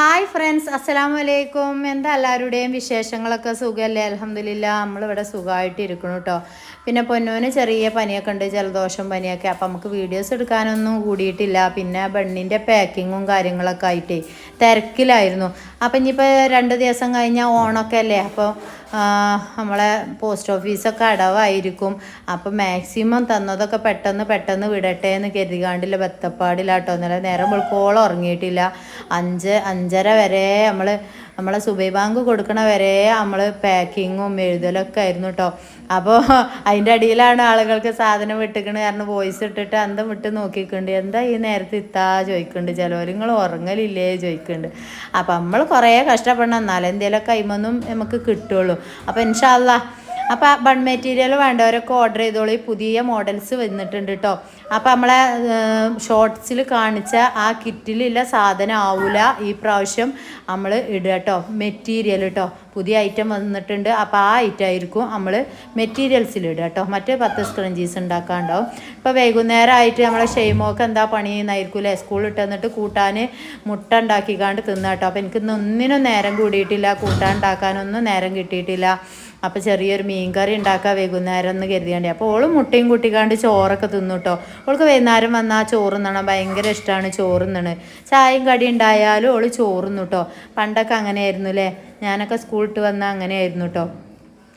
Hi friends അസ്സലാമു വലൈക്കും എന്താ എല്ലാവരുടെയും വിശേഷങ്ങളൊക്കെ സുഖമല്ലേ അലഹമില്ല നമ്മളിവിടെ സുഖമായിട്ട് ഇരിക്കണം കേട്ടോ പിന്നെ പൊന്നോന് ചെറിയ പനിയൊക്കെ ഉണ്ട് ജലദോഷം പനിയൊക്കെ. അപ്പം നമുക്ക് വീഡിയോസ് എടുക്കാനൊന്നും കൂടിയിട്ടില്ല. പിന്നെ ബണ്ണിന്റെ പാക്കിങ്ങും കാര്യങ്ങളൊക്കെ ആയിട്ട് തിരക്കിലായിരുന്നു. അപ്പം ഇനിയിപ്പോൾ രണ്ട് ദിവസം കഴിഞ്ഞാൽ ഓണമൊക്കെ അല്ലേ? അപ്പോൾ നമ്മളെ പോസ്റ്റ് ഓഫീസൊക്കെ അടവായിരിക്കും. അപ്പം മാക്സിമം തന്നതൊക്കെ പെട്ടെന്ന് പെട്ടെന്ന് വിടട്ടെ എന്ന് കരുതികാണ്ടില്ല. ബത്തപ്പാടിലാട്ടോ. ഇന്നലെ നേരം വെളുക്കോളം ഉറങ്ങിയിട്ടില്ല. അഞ്ച് അഞ്ചര വരെ നമ്മൾ നമ്മളെ സുബൈ ബാങ്ക് കൊടുക്കണ വരെ നമ്മൾ പാക്കിങ്ങും എഴുതലൊക്കെ ആയിരുന്നു കേട്ടോ അപ്പോൾ അതിന്റെ അടിയിലാണ് ആളുകൾക്ക് സാധനം വിട്ടിക്കണത് കാരണം വോയിസ് ഇട്ടിട്ട് അന്തം വിട്ട് നോക്കിക്കുന്നുണ്ട് എന്താ ഈ നേരത്തെ ഇത്താ ചോദിക്കുന്നുണ്ട് ചിലവർ നിങ്ങൾ ഉറങ്ങലില്ലേ ചോദിക്കുന്നുണ്ട് അപ്പം നമ്മൾ കുറേ കഷ്ടപ്പെടണം. എന്നാലും എന്തെങ്കിലുമൊക്കെ കൈമൊന്നും നമുക്ക് കിട്ടുള്ളൂ. അപ്പം ഇൻഷാല്ലാ അപ്പോൾ ബൺ മെറ്റീരിയൽ വേണ്ടവരൊക്കെ ഓർഡർ ചെയ്തോളൂ. പുതിയ മോഡൽസ് വന്നിട്ടുണ്ട് കേട്ടോ അപ്പോൾ നമ്മളെ ഷോർട്സിൽ കാണിച്ച ആ കിറ്റിലുള്ള സാധനം ആവില്ല ഈ പ്രാവശ്യം നമ്മൾ ഇടുക കേട്ടോ മെറ്റീരിയൽ കേട്ടോ പുതിയ ഐറ്റം വന്നിട്ടുണ്ട്. അപ്പോൾ ആ ഐറ്റം ആയിരിക്കും നമ്മൾ മെറ്റീരിയൽസിൽ ഇടുക കേട്ടോ മറ്റേ പത്ത് സ്ക്രഞ്ചീസ് ഉണ്ടാക്കാണ്ടാവും. ഇപ്പോൾ വൈകുന്നേരം ആയിട്ട് നമ്മളെ ഷെയ്മോക്ക് എന്താ പണി എന്നായിരിക്കും അല്ലേ സ്കൂളിൽ ഇട്ട് വന്നിട്ട് കൂട്ടാൻ മുട്ട ഉണ്ടാക്കിക്കാണ്ട് തിന്നാട്ടോ അപ്പൊ അപ്പോൾ എനിക്കിന്ന് ഒന്നിനും നേരം കൂടിയിട്ടില്ല. കൂട്ടാൻ ഉണ്ടാക്കാനൊന്നും നേരം കിട്ടിയിട്ടില്ല. അപ്പോൾ ചെറിയൊരു മീൻ കറി ഉണ്ടാക്കാൻ വൈകുന്നേരം എന്ന് കരുതിയാണ്ട്. അപ്പോൾ ഓൾ മുട്ടയും കൂട്ടിക്കാണ്ട് ചോറൊക്കെ തിന്നു കേട്ടോ ഓൾക്ക് വൈകുന്നേരം വന്നാൽ ചോറ് തിന്നണം. ഭയങ്കര ഇഷ്ടമാണ് ചോറ് തിന്നണ്. ചായയും കടി ഉണ്ടായാലും ഓൾ ചോറ് തിന്നു പണ്ടൊക്കെ അങ്ങനെയായിരുന്നു അല്ലേ ഞാനൊക്കെ സ്കൂളിട്ട് വന്നാൽ അങ്ങനെയായിരുന്നു കേട്ടോ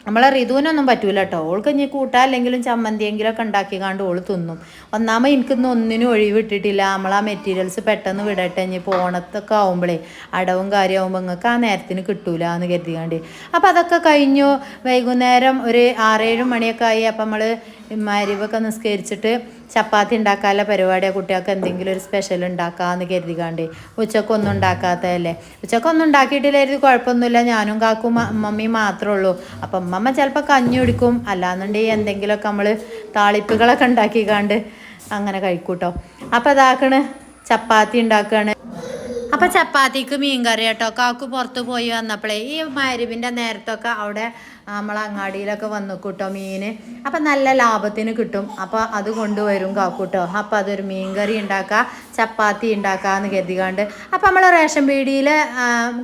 നമ്മളെ ഋതുവിനൊന്നും പറ്റൂല കേട്ടോ ഓൾക്ക് ഇനി കൂട്ടാല്ലെങ്കിലും ചമ്മന്തിയെങ്കിലും ഒക്കെ ഉണ്ടാക്കിക്കാണ്ട് ഓൾ തിന്നും. ഒന്നാമത് എനിക്കൊന്നും ഒന്നിനും ഒഴിവിട്ടിട്ടില്ല നമ്മളാ മെറ്റീരിയൽസ് പെട്ടെന്ന് വിടട്ടെ. ഇനി ഓണത്തൊക്കെ ആവുമ്പോഴേ അടവും കാര്യമാകുമ്പോൾ നിങ്ങൾക്ക് ആ നേരത്തിന് കിട്ടൂല എന്ന് കരുതിക്കാണ്ട്. അപ്പം അതൊക്കെ കഴിഞ്ഞു. വൈകുന്നേരം ഒരു ആറേഴ് മണിയൊക്കെ ആയി. അപ്പം നമ്മൾ മരിവൊക്കെ നിസ്കരിച്ചിട്ട് ചപ്പാത്തി ഉണ്ടാക്കാനുള്ള പരിപാടിയാണ് കുട്ടികൾക്ക് എന്തെങ്കിലും ഒരു സ്പെഷ്യൽ ഉണ്ടാക്കാമെന്ന് കരുതിക്കാണ്ട്. ഉച്ചക്കൊന്നും ഉണ്ടാക്കാത്തതല്ലേ? ഉച്ചക്കൊന്നും ഉണ്ടാക്കിയിട്ടില്ലായിരുന്നു കുഴപ്പമൊന്നുമില്ല. ഞാനും കാക്കും മമ്മിയും മാത്രമേ ഉള്ളൂ. അപ്പം അമ്മമ്മ ചിലപ്പോൾ കഞ്ഞി കുടിക്കും. അല്ലാന്നുണ്ടെങ്കിൽ എന്തെങ്കിലുമൊക്കെ നമ്മൾ താളിപ്പുകളൊക്കെ ഉണ്ടാക്കിക്കാണ്ട് അങ്ങനെ കഴിക്കൂട്ടോ. അപ്പം അതാക്കണ് ചപ്പാത്തി ഉണ്ടാക്കുകയാണ് അപ്പം ചപ്പാത്തിക്ക് മീൻ കറി കേട്ടോ. കാക്കു പുറത്ത് പോയി വന്നപ്പോഴേ ഈ മരുവിന്റെ നേരത്തൊക്കെ അവിടെ നമ്മളെ അങ്ങാടിയിലൊക്കെ വന്നു കൂട്ടോ മീൻ അപ്പം നല്ല ലാഭത്തിന് കിട്ടും. അപ്പോൾ അത് കൊണ്ടുവരും കാക്കൂട്ടോ. അപ്പോൾ അതൊരു മീൻ കറി ഉണ്ടാക്കുക ചപ്പാത്തി ഉണ്ടാക്കാന്ന് കരുതികാണ്ട് അപ്പം നമ്മൾ റേഷൻ പീടിയിൽ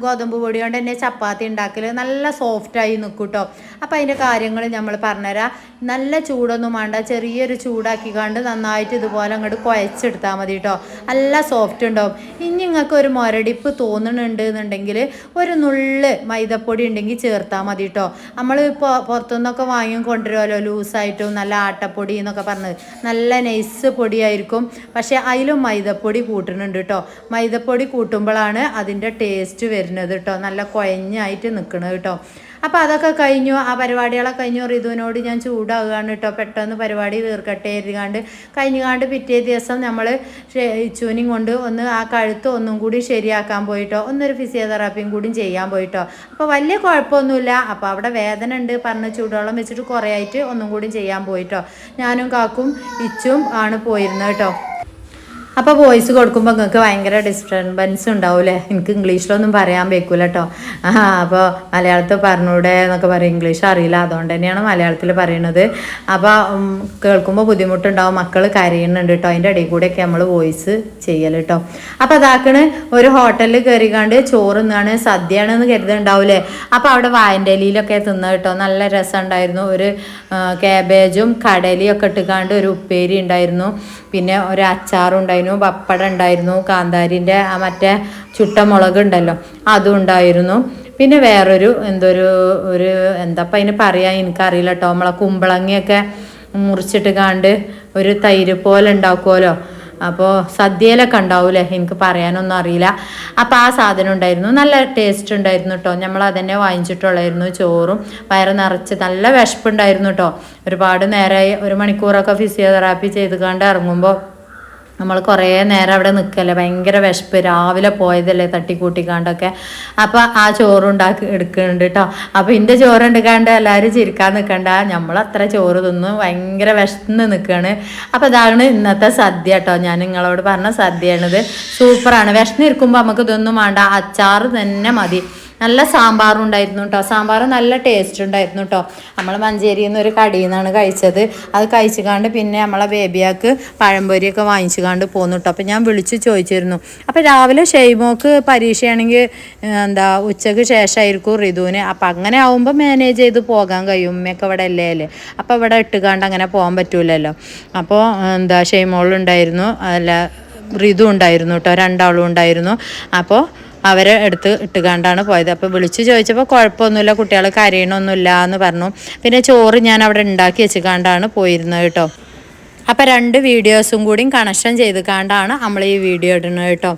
ഗോതമ്പ് പൊടി കൊണ്ട് തന്നെ ചപ്പാത്തി ഉണ്ടാക്കൽ നല്ല സോഫ്റ്റായി നിൽക്കൂട്ടോ അപ്പം അതിന്റെ കാര്യങ്ങൾ നമ്മൾ പറഞ്ഞുതരാം നല്ല ചൂടൊന്നും വേണ്ട ചെറിയൊരു ചൂടാക്കി ചൂടാക്കിക്കാണ്ട് നന്നായിട്ട് ഇതുപോലെ അങ്ങോട്ട് കുഴച്ചെടുത്താൽ മതി കേട്ടോ നല്ല സോഫ്റ്റ് ഉണ്ടാവും. ഇനി നിങ്ങൾക്ക് ഒരു മുരടിപ്പ് തോന്നുന്നുണ്ട് എന്നുണ്ടെങ്കിൽ ഒരു നുള്ള് മൈദപ്പൊടി ഉണ്ടെങ്കിൽ ചേർത്താൽ മതി കേട്ടോ നമ്മൾ ഇപ്പോൾ പുറത്തുനിന്നൊക്കെ വാങ്ങി കൊണ്ടുവരുമല്ലോ ലൂസായിട്ടും നല്ല ആട്ടപ്പൊടി എന്നൊക്കെ പറഞ്ഞത് നല്ല നൈസ് പൊടിയായിരിക്കും. പക്ഷേ അതിലും മൈദപ്പൊടി കൂട്ടുന്നുണ്ട് കേട്ടോ മൈദപ്പൊടി കൂട്ടുമ്പോഴാണ് അതിന്റെ ടേസ്റ്റ് വരുന്നത് കേട്ടോ നല്ല കുഴഞ്ഞായിട്ട് നിൽക്കുന്നത് കേട്ടോ അപ്പോൾ അതൊക്കെ കഴിഞ്ഞു ആ പരിപാടികളൊക്കെ കഴിഞ്ഞു. റിതുവിനോട് ഞാൻ ചൂടാവുകയാണ് കേട്ടോ പെട്ടെന്ന് പരിപാടി തീർക്കട്ടെ എഴുതികാണ്ട് കഴിഞ്ഞുകാണ്ട് പിറ്റേ ദിവസം നമ്മൾ ഇച്ചുവിനും കൊണ്ട് ഒന്ന് ആ കഴുത്ത് ഒന്നും കൂടി ശരിയാക്കാൻ പോയിട്ടോ. ഒന്നൊരു ഫിസിയോതെറാപ്പിയും കൂടി ചെയ്യാൻ പോയിട്ടോ. അപ്പോൾ വലിയ കുഴപ്പമൊന്നുമില്ല. അപ്പോൾ അവിടെ വേദന ഉണ്ട് പറഞ്ഞ് ചൂടുവെള്ളം വെച്ചിട്ട് കുറേ ആയിട്ട് ഒന്നും കൂടി ചെയ്യാൻ പോയിട്ടോ. ഞാനും കാക്കും ഇച്ചും ആണ് പോയിരുന്നത് കേട്ടോ അപ്പോൾ വോയിസ് കൊടുക്കുമ്പോൾ നിങ്ങൾക്ക് ഭയങ്കര ഡിസ്റ്റർബൻസ് ഉണ്ടാവില്ലേ എനിക്ക് ഇംഗ്ലീഷിലൊന്നും പറയാൻ വെക്കൂല കേട്ടോ ആ മലയാളത്തിൽ പറഞ്ഞൂടെ എന്നൊക്കെ പറയും. ഇംഗ്ലീഷ് അറിയില്ല അതുകൊണ്ട് തന്നെയാണ് മലയാളത്തിൽ പറയണത്. അപ്പോൾ കേൾക്കുമ്പോൾ ബുദ്ധിമുട്ടുണ്ടാവും. മക്കൾ കരയുന്നുണ്ട് കേട്ടോ അതിന്റെ ഇടയിൽ കൂടെയൊക്കെ നമ്മൾ വോയിസ് ചെയ്യൽ കേട്ടോ അപ്പോൾ അതാക്കണ് ഒരു ഹോട്ടലിൽ കയറിക്കാണ്ട് ചോറ് തിന്നാണ് സദ്യയാണെന്ന് കരുതുന്നുണ്ടാവില്ലേ അപ്പോൾ അവിടെ വായന്റെ ഇലയിലൊക്കെ തിന്ന കേട്ടോ നല്ല രസം ഉണ്ടായിരുന്നു ഒരു ക്യാബേജും കടലിയൊക്കെ ഇട്ടുകാണ്ട് ഒരു ഉപ്പേരി ഉണ്ടായിരുന്നു. പിന്നെ ഒരു അച്ചാറും ഉണ്ടായിരുന്നു പപ്പടം ഉണ്ടായിരുന്നു കാന്താരിന്റെ ആ മറ്റേ ചുട്ട മുളക് ഉണ്ടല്ലോ അതും ഉണ്ടായിരുന്നു. പിന്നെ വേറൊരു എന്തൊരു ഒരു എന്താപ്പം അതിന് പറയാൻ എനിക്കറിയില്ല കേട്ടോ നമ്മളെ കുമ്പളങ്ങിയൊക്കെ മുറിച്ചിട്ട് കാണ്ട് ഒരു തൈര് പോലെ ഉണ്ടാക്കുമല്ലോ അപ്പോൾ സദ്യയിലൊക്കെ ഉണ്ടാവൂലേ? എനിക്ക് പറയാനൊന്നും അറിയില്ല. അപ്പോൾ ആ സാധനം ഉണ്ടായിരുന്നു. നല്ല ടേസ്റ്റ് ഉണ്ടായിരുന്നു കേട്ടോ നമ്മൾ അതന്നെ വാങ്ങിച്ചിട്ടുള്ളായിരുന്നു ചോറും വയറ് നിറച്ച് നല്ല വിശപ്പുണ്ടായിരുന്നു കേട്ടോ ഒരുപാട് നേരമായി ഒരു മണിക്കൂറൊക്കെ ഫിസിയോതെറാപ്പി ചെയ്ത് കണ്ട് ഇറങ്ങുമ്പോൾ നമ്മൾ കുറേ നേരം അവിടെ നിൽക്കല്ലേ? ഭയങ്കര വിശപ്പ്. രാവിലെ പോയതല്ലേ തട്ടിക്കൂട്ടിക്കാണ്ടൊക്കെ. അപ്പോൾ ആ ചോറ് ഉണ്ടാക്കി എടുക്കുന്നുണ്ട് കേട്ടോ അപ്പോൾ ചോറ് എടുക്കാണ്ട് എല്ലാവരും ചിരിക്കാൻ നിൽക്കണ്ട നമ്മൾ അത്ര ചോറ് തിന്നു ഭയങ്കര വിശന്ന് നിൽക്കുകയാണ് അപ്പോൾ ഇതാണ് ഇന്നത്തെ സദ്യ കേട്ടോ ഞാൻ നിങ്ങളോട് പറഞ്ഞ സദ്യയാണിത്. സൂപ്പറാണ്. വിശന്നിരിക്കുമ്പോൾ നമുക്ക് ഇതൊന്നും വേണ്ട. അച്ചാറ് തന്നെ മതി. നല്ല സാമ്പാറും ഉണ്ടായിരുന്നു കേട്ടോ സാമ്പാർ നല്ല ടേസ്റ്റ് ഉണ്ടായിരുന്നു കേട്ടോ നമ്മൾ മഞ്ചേരിയിൽ നിന്ന് ഒരു കടയിൽ നിന്നാണ് കഴിച്ചത്. അത് കഴിച്ചുകാണ്ട് പിന്നെ നമ്മളെ ബേബിയാക്ക് പഴംപൊരിയൊക്കെ വാങ്ങിച്ചു വാങ്ങിച്ചുകാണ്ട് പോന്നു കേട്ടോ അപ്പോൾ ഞാൻ വിളിച്ച് ചോദിച്ചിരുന്നു. അപ്പോൾ രാവിലെ ഷെയ്മോക്ക് പരീക്ഷയാണെങ്കിൽ എന്താ ഉച്ചയ്ക്ക് ശേഷമായിരിക്കും ഋതുവിന് അപ്പം അങ്ങനെ ആവുമ്പോൾ മാനേജ് ചെയ്ത് പോകാൻ കഴിയും. ഉമ്മയൊക്കെ ഇവിടെ അല്ലേ അല്ലേ? അപ്പോൾ ഇവിടെ ഇട്ടുകാണ്ട് അങ്ങനെ പോകാൻ പറ്റൂലല്ലോ. അപ്പോൾ എന്താ ഷെയ്മോളുണ്ടായിരുന്നു. അല്ല ഋതു ഉണ്ടായിരുന്നു കേട്ടോ രണ്ടാളും ഉണ്ടായിരുന്നു. അപ്പോൾ അവരെ എടുത്ത് ഇട്ടുകാണ്ടാണ് പോയത്. അപ്പോൾ വിളിച്ച് ചോദിച്ചപ്പോൾ കുഴപ്പമൊന്നുമില്ല കുട്ടികൾ കരയണമൊന്നുമില്ല എന്ന് പറഞ്ഞു. പിന്നെ ചോറ് ഞാൻ അവിടെ ഉണ്ടാക്കി വെച്ചുകാണ്ടാണ് പോയിരുന്നത് കേട്ടോ. അപ്പോൾ രണ്ട് വീഡിയോസും കൂടി കണക്ഷൻ ചെയ്ത് കാണ്ടാണ് നമ്മൾ ഈ വീഡിയോ ഇടുന്നത് കേട്ടോ.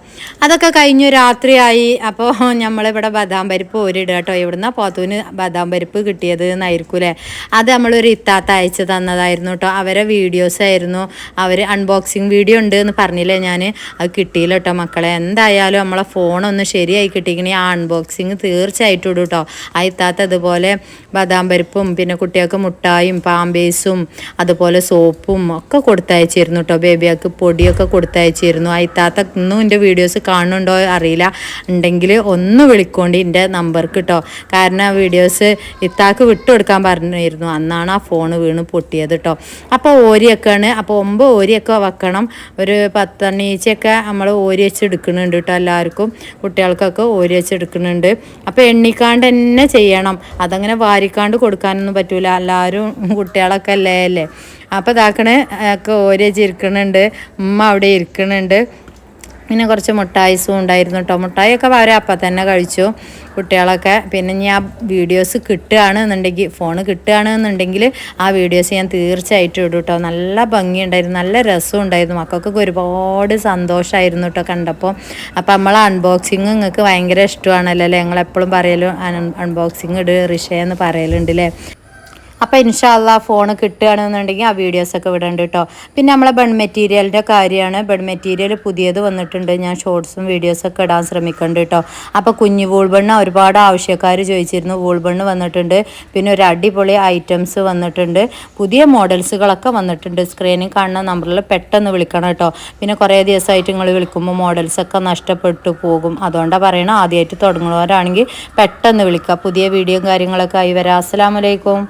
അതൊക്കെ കഴിഞ്ഞു രാത്രിയായി. അപ്പോൾ നമ്മളിവിടെ ബദാം പരിപ്പ് ഒരിടുക കേട്ടോ. ഇവിടുന്ന് പോത്തൂന് ബദാം പരിപ്പ് കിട്ടിയത് എന്നായിരിക്കൂലേ അത് നമ്മളൊരു ഇത്താത്ത അയച്ച് തന്നതായിരുന്നു കേട്ടോ. അവരെ വീഡിയോസ് ആയിരുന്നു. അവർ അൺബോക്സിങ് വീഡിയോ ഉണ്ട് എന്ന് പറഞ്ഞില്ലേ ഞാൻ അത് കിട്ടിയില്ല കേട്ടോ മക്കളെ. എന്തായാലും നമ്മളെ ഫോണൊന്ന് ശരിയായി കിട്ടിക്കണേ. ആ അൺബോക്സിങ് തീർച്ചയായിട്ടും ഇടും കേട്ടോ. ആ ഇത്താത്ത ഇതുപോലെ ബദാം പരിപ്പും പിന്നെ കുട്ടികൾക്ക് മുട്ടായും പാമ്പേസും അതുപോലെ സോപ്പും ഒക്കെ കൊടുത്തയച്ചിരുന്നു കേട്ടോ ബേബിയാക്ക് പൊടിയൊക്കെ കൊടുത്തയച്ചിരുന്നു. ആ ഇത്താത്ത ഇന്നും എന്റെ വീഡിയോസ് കാണുന്നുണ്ടോ അറിയില്ല. ഉണ്ടെങ്കിൽ ഒന്ന് വിളിക്കൊണ്ട് എന്റെ നമ്പർക്ക് കേട്ടോ കാരണം ആ വീഡിയോസ് ഇത്താക്ക് വിട്ടുകൊടുക്കാൻ പറഞ്ഞിരുന്നു. അന്നാണ് ആ ഫോൺ വീണ് പൊട്ടിയത് കേട്ടോ അപ്പോൾ ഓരിയൊക്കെയാണ് അപ്പോൾ ഒമ്പ് ഓരിയൊക്കെ വെക്കണം. ഒരു പത്തണ്ണീച്ചയൊക്കെ നമ്മൾ ഓരി വെച്ച് എടുക്കുന്നുണ്ട് കേട്ടോ എല്ലാവർക്കും. കുട്ടികൾക്കൊക്കെ ഓരി വെച്ച് എടുക്കുന്നുണ്ട്. അപ്പോൾ എണ്ണിക്കാണ്ട് തന്നെ ചെയ്യണം. അതങ്ങനെ വാരിക്കാണ്ട് കൊടുക്കാനൊന്നും പറ്റൂല. എല്ലാവരും കുട്ടികളൊക്കെ അല്ലേ അല്ലേ? അപ്പോൾ ഇതാക്കണേ ഒക്കെ ഓരേജ് ഇരിക്കണുണ്ട് ഉമ്മ അവിടെ ഇരിക്കണുണ്ട്. പിന്നെ കുറച്ച് മുട്ടായിസും ഉണ്ടായിരുന്നു കേട്ടോ മുട്ടായിയൊക്കെ അവർ അപ്പം തന്നെ കഴിച്ചു കുട്ടികളൊക്കെ. പിന്നെ ഞാൻ വീഡിയോസ് കിട്ടുകയാണെന്നുണ്ടെങ്കിൽ ഫോൺ കിട്ടുകയാണെന്നുണ്ടെങ്കിൽ ആ വീഡിയോസ് ഞാൻ തീർച്ചയായിട്ടും ഇടും കേട്ടോ നല്ല ഭംഗിയുണ്ടായിരുന്നു നല്ല രസം ഉണ്ടായിരുന്നു. മക്കൾക്കൊക്കെ ഒരുപാട് സന്തോഷമായിരുന്നു കേട്ടോ കണ്ടപ്പോൾ. അപ്പോൾ നമ്മൾ അൺബോക്സിങ് നിങ്ങൾക്ക് ഭയങ്കര ഇഷ്ടമാണല്ലോ അല്ലേ? ഞങ്ങളെപ്പോഴും പറയലും അൺബോക്സിങ് ഇട് റിഷയെന്ന് പറയലുണ്ട് അല്ലേ അപ്പോൾ ഇൻഷാല്ല ഫോൺ കിട്ടുകയാണെന്നുണ്ടെങ്കിൽ ആ വീഡിയോസൊക്കെ വിടണ്ട് കേട്ടോ പിന്നെ നമ്മളെ ബൺ മെറ്റീരിയലിന്റെ കാര്യമാണ്. ബൺ മെറ്റീരിയൽ പുതിയത് വന്നിട്ടുണ്ട്. ഞാൻ ഷോർട്സും വീഡിയോസൊക്കെ ഇടാൻ ശ്രമിക്കുന്നുണ്ട് കേട്ടോ അപ്പോൾ കുഞ്ഞു വൂൾബണ്ണ് ഒരുപാട് ആവശ്യക്കാർ ചോദിച്ചിരുന്നു. വൂൾബണ്ണ് വന്നിട്ടുണ്ട്. പിന്നെ ഒരു അടിപൊളി ഐറ്റംസ് വന്നിട്ടുണ്ട്. പുതിയ മോഡൽസുകളൊക്കെ വന്നിട്ടുണ്ട്. സ്ക്രീനിൽ കാണുന്ന നമ്പറിൽ പെട്ടെന്ന് വിളിക്കണം കേട്ടോ പിന്നെ കുറേ ദിവസമായിട്ട് നിങ്ങൾ വിളിക്കുമ്പോൾ മോഡൽസൊക്കെ നഷ്ടപ്പെട്ടു പോകും. അതുകൊണ്ടാണ് പറയണം ആദ്യമായിട്ട് തുടങ്ങുന്നവരാണെങ്കിൽ പെട്ടെന്ന് വിളിക്കുക പുതിയ വീഡിയോയും കാര്യങ്ങളൊക്കെ ആയി വരാം. അസ്സാം വലൈക്കും